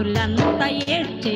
పాపులంతా ఏడ్చే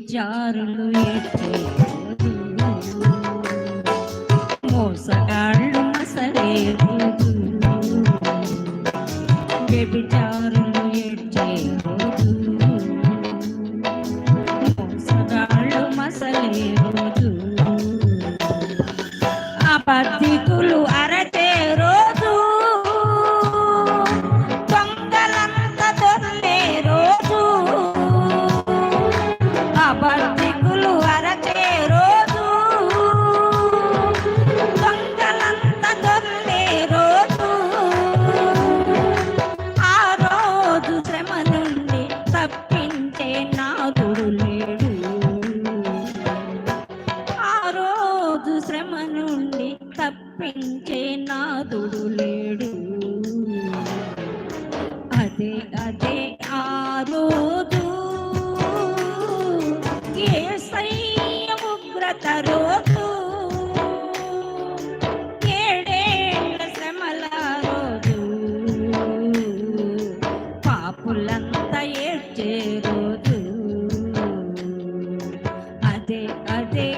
విచారులు ఏడ్చే మోసగాళ్ళు మసలే వ్యభిచారులు ఏడ్చే మోసగాళ్ళు మసలేరు పెంచే నాదుడు లేడు. అదే అదే ఆ రోజు ఏ సైన్య ఉగ్రత రోజు. ఏడేళ్ళ శ్రమల రోజు. పాపులంతా ఏడ్చే రోజు. అదే అదే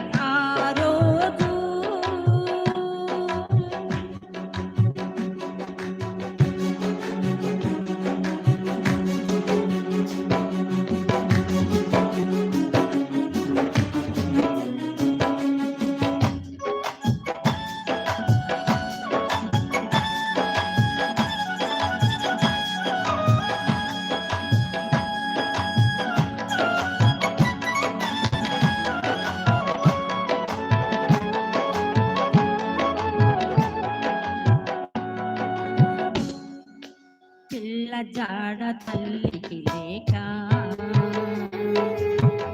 జాడ తల్లికి లేక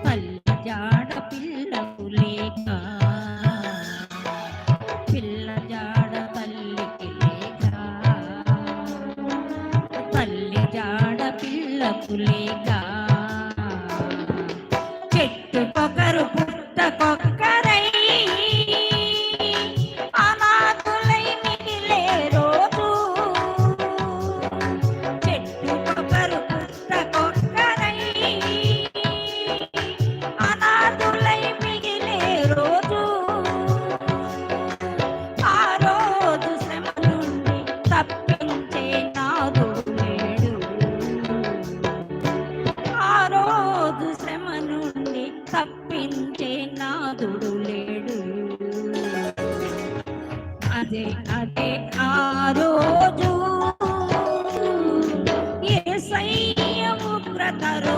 తల్లి జాడ పిల్లకు లేక పిల్ల జాడ తల్లికి లేక తల్లి జాడ పిల్లకు లేక చెట్టు పొగరు తోడు లేడు అదే అదే ఆ రోజు ఏ సైన్యము రోజు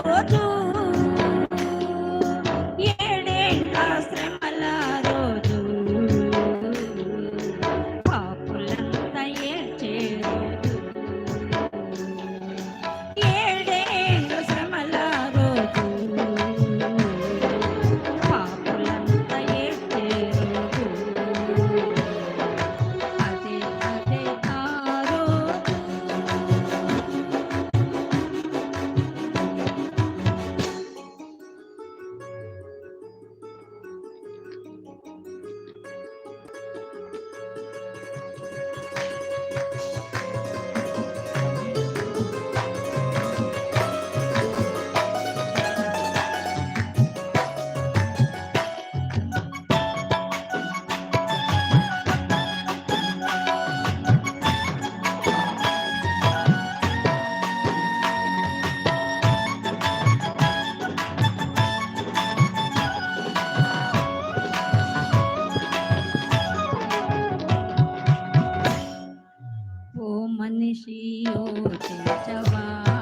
મન શિયો છે જવા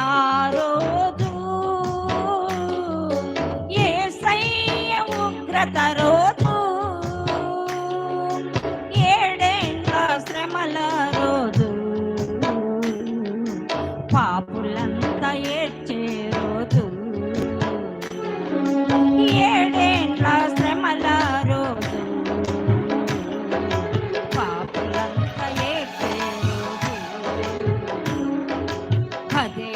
ఆ ఏ సైన్య ఉగ్రత రోజు ఏడేండ్ల శ్రమల రోజు. పాపులంతా ఏడ్చే శ్రమల పాపులంతా ఏడ్చే రోజు. అదే